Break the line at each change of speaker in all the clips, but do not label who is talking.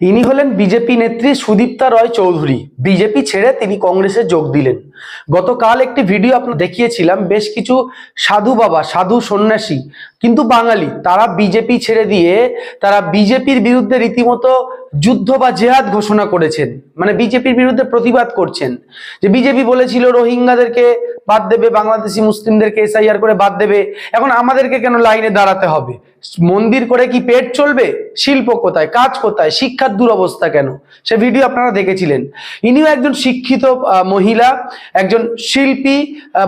ইনি হলেন বিজেপি নেত্রী সুদীপ্তা রয় চৌধুরী। বিজেপি ছেড়ে তিনি কংগ্রেসে যোগ দিলেন। গতকাল একটি ভিডিও আপনার দেখিয়েছিলাম, বেশ কিছু সাধু বাবা, সাধু সন্ন্যাসী, কিন্তু বাঙালি, তারা বিজেপি ছেড়ে দিয়ে তারা বিজেপির বিরুদ্ধে রীতিমতো যুদ্ধ বা জেহাদ ঘোষণা করেছেন। মানে বিজেপির বিরুদ্ধে প্রতিবাদ করছেন। যে বিজেপি বলেছিল রোহিঙ্গাদেরকে বাদ দেবে বাংলাদেশি মুসলিমদেরকে এসআইআর করে বাদ দেবে। এখন আমাদেরকে কেন লাইনে দাঁড়াতে হবে? মন্দির করে কি পেট চলবে? শিল্প কোথায়? কাজ কোথায়? শিক্ষার দুরবস্থা কেন? সে ভিডিও আপনারা দেখেছিলেন। ইনিও একজন শিক্ষিত মহিলা, একজন শিল্পী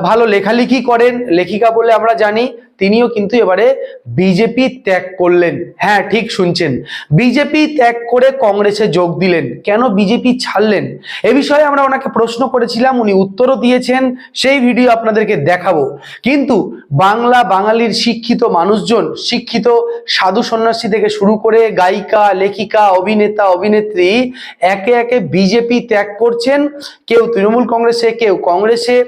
ভালো লেখালেখি করেন। লেখিকা বলে আমরা জানি তিনিও কিন্তু এবারে বিজেপি ত্যাগ করলেন। হ্যাঁ ঠিক শুনছেন। বিজেপি ত্যাগ করে কংগ্রেসে যোগ দিলেন। কেন বিজেপি ছাড়লেন? এ বিষয়ে আমরা ওনাকে প্রশ্ন করেছিলাম, উনি উত্তরও দিয়েছেন, সেই ভিডিও আপনাদেরকে দেখাবো। কিন্তু বাংলা বাঙালির শিক্ষিত মানুষজন, শিক্ষিত সাধু সন্ন্যাসী থেকে শুরু করে গায়িকা, লেখিকা, অভিনেতা, অভিনেত্রী, একে একে বিজেপি ত্যাগ করছেন। কেউ তৃণমূল কংগ্রেসে, কেউ কংগ্রেসে।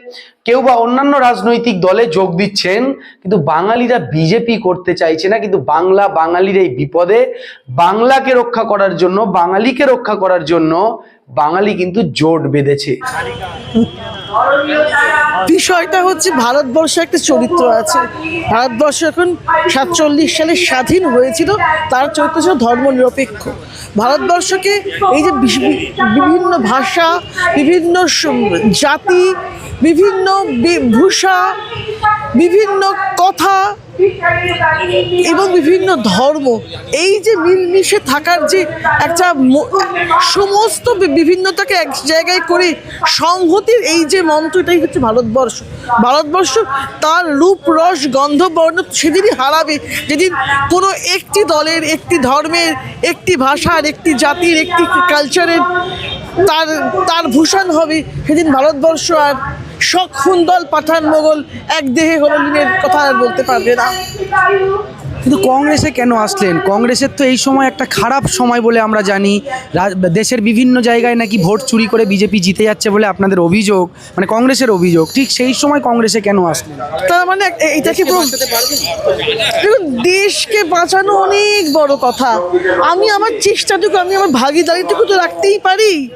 কেউ বা অন্যান্য রাজনৈতিক দলে যোগ দিচ্ছেন, কিন্তু বাঙালিরা বিজেপি করতে চাইছে না, কিন্তু বাংলা বাঙালির এই বিপদে, বাংলাকে রক্ষা করার জন্য, বাঙালিকে রক্ষা করার জন্য বাঙালি কিন্তু জোট বেঁধেছে।
বিষয়টা হচ্ছে ভারতবর্ষে একটা চরিত্র আছে। ভারতবর্ষ এখন সাতচল্লিশ সালে স্বাধীন হয়েছিল, তার চরিত্র ছিল ধর্মনিরপেক্ষ। ভারতবর্ষকে এই যে বিভিন্ন ভাষা, বিভিন্ন জাতি, বিভিন্ন ভূষা বিভিন্ন কথা এবং বিভিন্ন ধর্ম, এই যে মিলমিশে থাকার যে একটা সমস্ত বিভিন্নতাকে এক জায়গায় করে সংহতির এই যে মন্ত্রটাই হচ্ছে ভারতবর্ষ। ভারতবর্ষ তার রূপ, রস, গন্ধ, বর্ণ সেদিনই হারাবে। যেদিন কোনো একটি দলের, একটি ধর্মের, একটি ভাষার, একটি জাতির, একটি কালচারের তার তার ভূষণ হবে, সেদিন ভারতবর্ষ আর দল পাঠান মোগল এক দেহে হরলিনের কথা আর বলতে পারবে না।
কিন্তু কংগ্রেসে কেন আসলেন? কংগ্রেসের তো এই সময় একটা খারাপ সময় বলে আমরা জানি। দেশের বিভিন্ন জায়গায় নাকি ভোট চুরি করে বিজেপি জিতে যাচ্ছে বলে আপনাদের অভিযোগ মানে কংগ্রেসের অভিযোগ। ঠিক সেই সময় কংগ্রেসে কেন আসলেন?
তার মানে এ- এটা কি দেখুন দেশকে বাঁচানো অনেক বড় কথা। আমি আমার চেষ্টাটুকু আমি আমার ভাগিদারিটুকু তো রাখতেই পারি।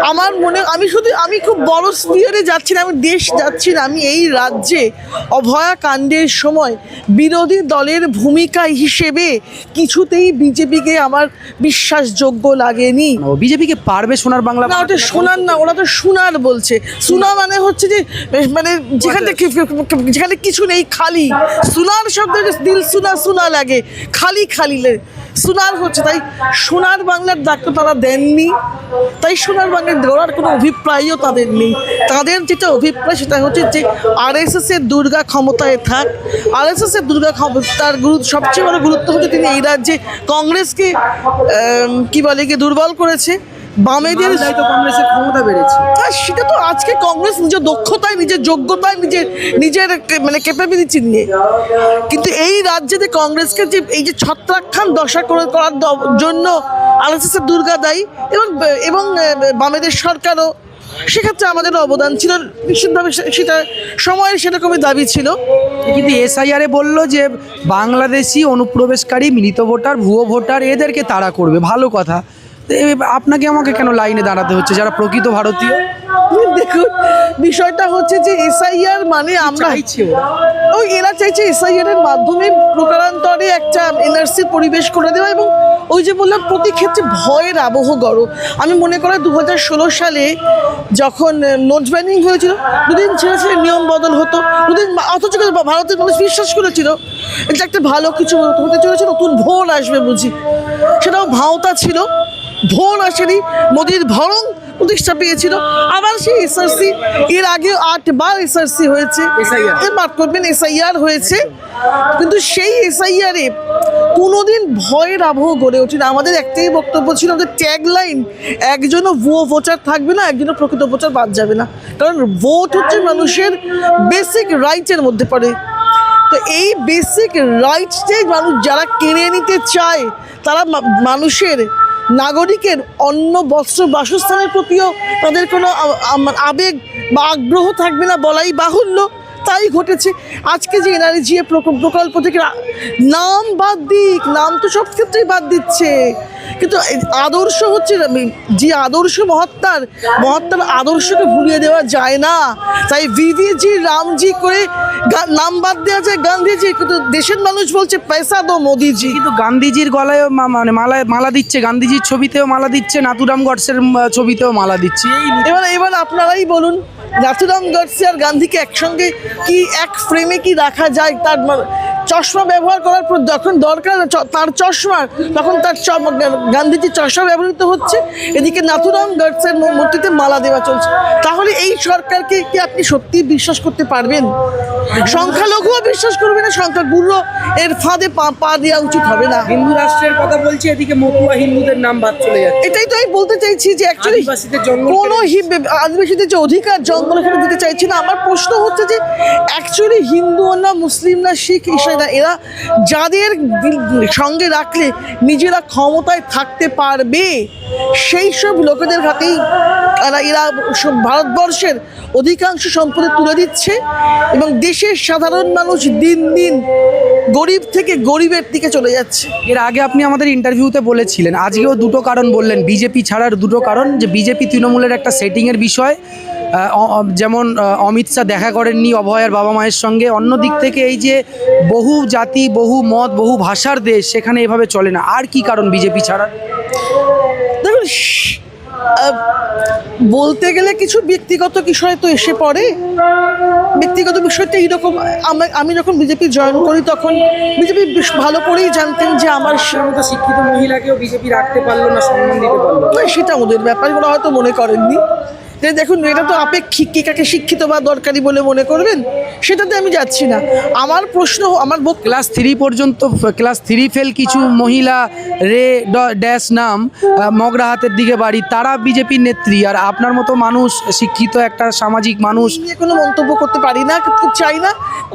আমার মনে আমি শুধু আমি খুব বড় স্পিয়ারে যাচ্ছি না আমি দেশ যাচ্ছি না আমি এই রাজ্যে অভয়া কাণ্ডের সময় বিরোধী দলের ভূমিকা হিসেবে কিছুতেই বিজেপিকে আমার বিশ্বাসযোগ্য লাগেনি।
বিজেপিকে পারবে সোনার বাংলা
না ওটা শোনার না ওরা তো সোনার বলছে। সোনা মানে হচ্ছে যে মানে যেখানে যেখানে কিছু নেই খালি। সোনার শব্দ দিল শোনা শোনা লাগে। খালি খালি সোনার হচ্ছে, তাই সোনার বাংলার ডাক্তার তারা দেননি। তাই সোনার বাংলার দেওয়ার কোনো অভিপ্রায়ও তাদের নেই। তাদের যেটা অভিপ্রায় সেটা হচ্ছে যে আরএসএস এর দুর্গা ক্ষমতায় থাক। আরএসএস এর দুর্গা ক্ষমতার গুরু সবচেয়ে বড় গুরুত্ব হচ্ছে তিনি এই রাজ্যে কংগ্রেসকে কী বলে গিয়ে দুর্বল করেছে। বামেদের
তো কংগ্রেসের ক্ষমতা বেড়েছে।
হ্যাঁ সেটা তো আজকে কংগ্রেস নিজের দক্ষতায় নিজের যোগ্যতায় নিজের নিজের মানে ক্যাপাবিলিটি নিয়ে। কিন্তু এই রাজ্যেতে কংগ্রেসকে যে এই যে দশা করে করার দ- জন্য আরএসএসের দুর্গা দায়ী এবং এবং বামেদের সরকারও সেক্ষেত্রে আমাদের অবদান ছিল নিশ্চিতভাবে সেটা সময়ের সেরকমই দাবি ছিল।
কিন্তু এসআইআরে বলল যে বাংলাদেশি অনুপ্রবেশকারী মিলিত ভোটার ভুয়ো ভোটার এদেরকে তাড়া করবে। ভালো কথা। আপনাকে আমাকে কেন লাইনে দাঁড়াতে হচ্ছে? যারা প্রকৃত ভারতীয়।
দেখুন বিষয়টা হচ্ছে যে এসআইআর মানে আমরা। ওই এরা চাইছে এসআইআর এর মাধ্যমে প্রকারান্তরে একটা এনআরসি পরিবেশ করে দেওয়া এবং ওই যে বললাম প্রতি ক্ষেত্রে ভয়ের আবহ গড় আমি মনে করি দু হাজার ষোলো সালে যখন নোট ব্যানিং হয়েছিল দুদিন ছেড়ে ছেড়ে নিয়ম বদল হতো দুদিন অথচ ভারতের মানুষ বিশ্বাস করেছিল এটা একটা ভালো কিছু হতে চলেছে নতুন ভোর আসবে বুঝি। সেটাও ভাওতা ছিল। ভোর আসেনি মোদির ভরং প্রতিষ্ঠা পেয়েছিল। আবার সেই এসআরসি এর আগে আটবার এসআরসি হয়েছে। মাফ করবেন এসআইআর হয়েছে। কিন্তু সেই এসআইআরে কোনোদিন ভয়ের আবহ গড়ে ওঠেনি। আমাদের একটাই বক্তব্য ছিল যে ট্যাগ লাইন একজনও ভুয়ো ভোটার থাকবে না একজনও প্রকৃত ভোটার বাদ যাবে না। কারণ ভোট হচ্ছে মানুষের বেসিক রাইটের মধ্যে পড়ে। তো এই বেসিক রাইটসটাই মানুষ যারা কিনে নিতে চায় তারা মানুষের নাগরিকের অন্য বস্ত্র বাসস্থানের প্রতিও তাদের কোনো আবেগ বা আগ্রহ থাকবে না বলাই বাহুল্য। তাই ঘটেছে। আজকে যে এনআরজি প্রকল্প থেকে নাম বাদ দিক নাম তো সব ক্ষেত্রেই বাদ দিচ্ছে। কিন্তু আদর্শ হচ্ছে যে আদর্শ মহাত্মার মহাত্মার আদর্শকে ভুলিয়ে দেওয়া যায় না। তাই বিবিজি রামজি করে নাম বাদ দেওয়া যায় গান্ধীজি। কিন্তু দেশের মানুষ বলছে পয়সা দো মোদিজি।
কিন্তু গান্ধীজির গলায়ও মা- মানে মালা মালা দিচ্ছে। গান্ধীজির ছবিতেও মালা দিচ্ছে। নাতুরাম গডসের ছবিতেও মালা দিচ্ছে।
এবার এবার আপনারাই বলুন। নাথুরাম গডসে আর গান্ধীকে একসঙ্গে কি এক ফ্রেমে কি রাখা যায় তার চশমা ব্যবহার করার পর যখন দরকার তার চশমা তখন তার গান্ধীজির চশমা ব্যবহৃত হচ্ছে। এদিকে নাথুরাম গার্ডসের মূর্তিতে মালা দেওয়া চলছে। তাহলে এই সরকারকে কি আপনি সত্যি বিশ্বাস করতে পারবেন? সংখ্যালঘুও বিশ্বাস করবে না সংখ্যাগুরু এর ফাঁদে পা পা দেওয়া উচিত হবে না।
হিন্দু রাষ্ট্রের কথা বলছি এদিকে মতুয়া হিন্দুদের নাম বাদ চলে যাচ্ছে।
এটাই তো আমি বলতে চাইছি যে অ্যাকচুয়ালি
আদিবাসীদের
কোনো আদিবাসীদের যে অধিকার জঙ্গল এখানে দিতে চাইছি না আমার প্রশ্ন হচ্ছে যে অ্যাকচুয়ালি হিন্দু না মুসলিম না শিখ ইসাই না এরা যাদের সঙ্গে রাখলে নিজেরা ক্ষমতায় থাকতে পারবে, সেই সব লোকেদের হাতেই এরা এরা ভারতবর্ষের অধিকাংশ সম্পদে তুলে দিচ্ছে এবং দেশের সাধারণ মানুষ দিন দিন গরিব থেকে গরিবের দিকে চলে যাচ্ছে।
এর আগে আপনি আমাদের ইন্টারভিউতে বলেছিলেন, আজকেও দুটো কারণ বললেন, বিজেপি ছাড়ার দুটো কারণ, যে বিজেপি তৃণমূলের একটা সেটিংয়ের বিষয় যেমন অমিত শাহ দেখা করেননি অভয়ার বাবা মায়ের সঙ্গে। অন্য দিক থেকে এই যে বহু জাতি বহু মত বহু ভাষার দেশ সেখানে এভাবে চলে না। আর কি কারণ বিজেপি ছাড়া?
দেখুন বলতে গেলে কিছু ব্যক্তিগত বিষয় তো এসে পড়ে। ব্যক্তিগত বিষয়টা এইরকম আমি আমি যখন বিজেপি জয়েন করি তখন বিজেপি বেশ ভালো করেই জানতেন যে আমার
মতো শিক্ষিত মহিলাকেও বিজেপি রাখতে পারল না সম্মান দিতে পারল
না, সেটা ওদের ব্যাপার ওরা হয়তো মনে করেননি। যে দেখুন এটা তো আপেক্ষিক কে কাকে শিক্ষিত বা দরকারি বলে মনে করবেন সেটাতে আমি যাচ্ছি না। আমার প্রশ্ন আমার
ক্লাস থ্রি পর্যন্ত ক্লাস থ্রি ফেল কিছু মহিলা রে ড্যাশ নাম মগরাহাতের দিকে বাড়ি তারা বিজেপির নেত্রী আর আপনার মতো মানুষ শিক্ষিত একটা সামাজিক মানুষ।
নিয়ে কোনো মন্তব্য করতে পারি না চাই না।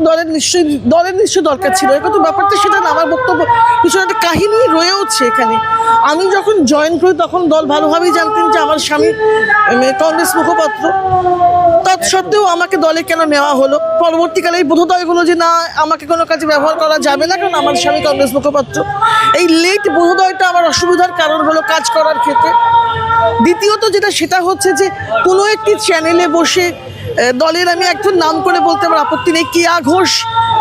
দলের নিশ্চয়ই দলের নিশ্চয়ই দরকার ছিল। কিন্তু ব্যাপারটা সেটা না আমার বক্তব্য কিছু একটা কাহিনী রয়েওছে এখানে। আমি যখন জয়েন করি তখন দল ভালোভাবেই জানতেন যে আমার স্বামী কংগ্রেস মুখপাত্র। তৎসত্ত্বেও আমাকে দলে কেন নেওয়া হলো? পরবর্তীকালে এই বোধোদয় হলো যে না, আমাকে কোনো কাজে ব্যবহার করা যাবে না কারণ আমার স্বামী কংগ্রেস মুখপাত্র। এই লেট বোধোদয়টা আমার অসুবিধার কারণ হলো কাজ করার ক্ষেত্রে। দ্বিতীয়ত যেটা, সেটা হচ্ছে যে, কোনো একটি চ্যানেলে বসে দলের আমি একজন নাম করে বলতে আমার আপত্তি নেই। কেয়া ঘোষ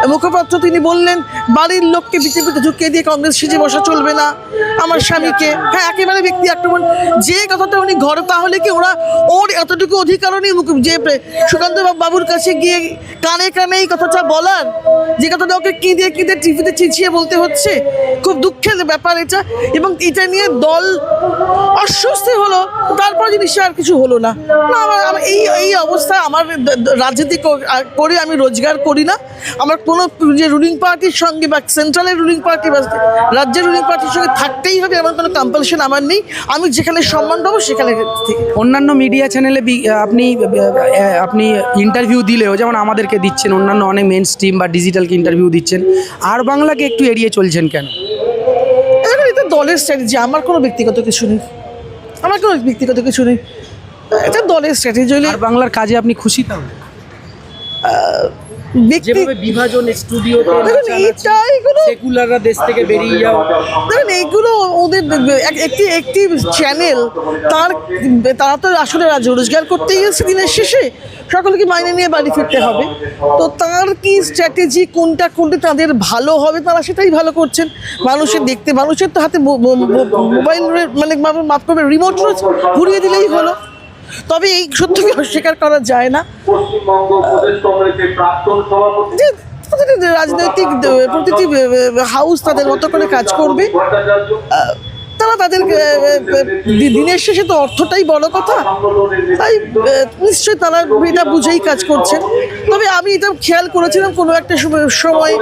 মুখপাত্র তিনি বললেন, বাড়ির লোককে বিজেপিতে ঢুকিয়ে দিয়ে কংগ্রেস সেজে বসা চলবে না। আমার স্বামীকে হ্যাঁ একেবারে ব্যক্তি আক্রমণ। যে কথাটা উনি ঘরে, তাহলে কি ওরা ওর এতটুকু অধিকারও নেই যে সুকান্ত বাবুর কাছে গিয়ে কানে কানে এই কথাটা বলার? যে কথাটা ওকে কেঁদে কেঁদে টিভিতে চিঁচিয়ে বলতে হচ্ছে? খুব দুঃখের ব্যাপার এটা। এবং এটা নিয়ে দল অস্বস্তি হলো। তারপর জিনিসটা আর কিছু হলো না। না, আমার এই এই অবস্থায় আমার রাজনীতি করে আমি রোজগার করি না। আমার কোনো যে রুলিং পার্টির সঙ্গে বা সেন্ট্রালের রুলিং পার্টি বা রাজ্যের রুলিং পার্টির সঙ্গে থাকতেই হবে এমন কোনো কম্পালশন আমার নেই। আমি যেখানে সম্মান পাবো সেখানে
অন্যান্য মিডিয়া চ্যানেলে আপনি আপনি ইন্টারভিউ দিলেও যেমন আমাদেরকে দিচ্ছেন অন্যান্য অনেক মেন স্ট্রিম বা ডিজিটালকে ইন্টারভিউ দিচ্ছেন আর বাংলাকে একটু এড়িয়ে চলছেন কেন?
এটা দলের স্ট্র্যাটেজি আমার কোনো ব্যক্তিগত কিছু নেই। আমার কোনো ব্যক্তিগত কিছু নেই। এটা দলের স্ট্র্যাটেজি হলে
বাংলার কাজে আপনি খুশি তাহলে? যেভাবে বিভাজন স্টুডিও
দেখুন এটা
সেকুলাররা দেশ থেকে বেরিয়ে যাও।
দেখুন এইগুলো ওদের এক- একটি একটি চ্যানেল তার তারা তো আসলে রাজ রোজগার করতেই গেছে দিনের শেষে। সকলকে মাইনে নিয়ে বাড়ি ফিরতে হবে। তো তার কি স্ট্র্যাটেজি কোনটা করলে তাদের ভালো হবে তারা সেটাই ভালো করছেন। মানুষের দেখতে মানুষের তো হাতে মোবাইল মানে মাফ- মাফ করবে রিমোট ঘুরিয়ে দিলেই হলো। তবে এই সত্যকে অস্বীকার করা যায় না। যে প্রতিটি রাজনৈতিক প্রতিটি হাউস তাদের মতো করে কাজ করবে। তারা তাদের দিনের শেষে তো অর্থটাই বড় কথা। তাই নিশ্চয়ই তারা এটা বুঝেই কাজ করছেন। তবে আমি এটা খেয়াল করেছিলাম, কোনো একটা সময়-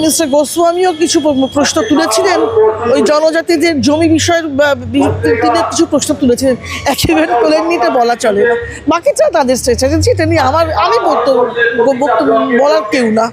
মিস্টার গোস্বামীও কিছু প্রশ্ন তুলেছিলেন। ওই জনজাতিদের জমি বিষয়ের তিনি কিছু প্রশ্ন তুলেছিলেন। একেবারে তোলেননি এটা বলা চলে না। বাকিটা তাদের স্ট্রেচার এটা নিয়ে আমার, আমি বক্তব্য বক্তব্য বলার কেউ না।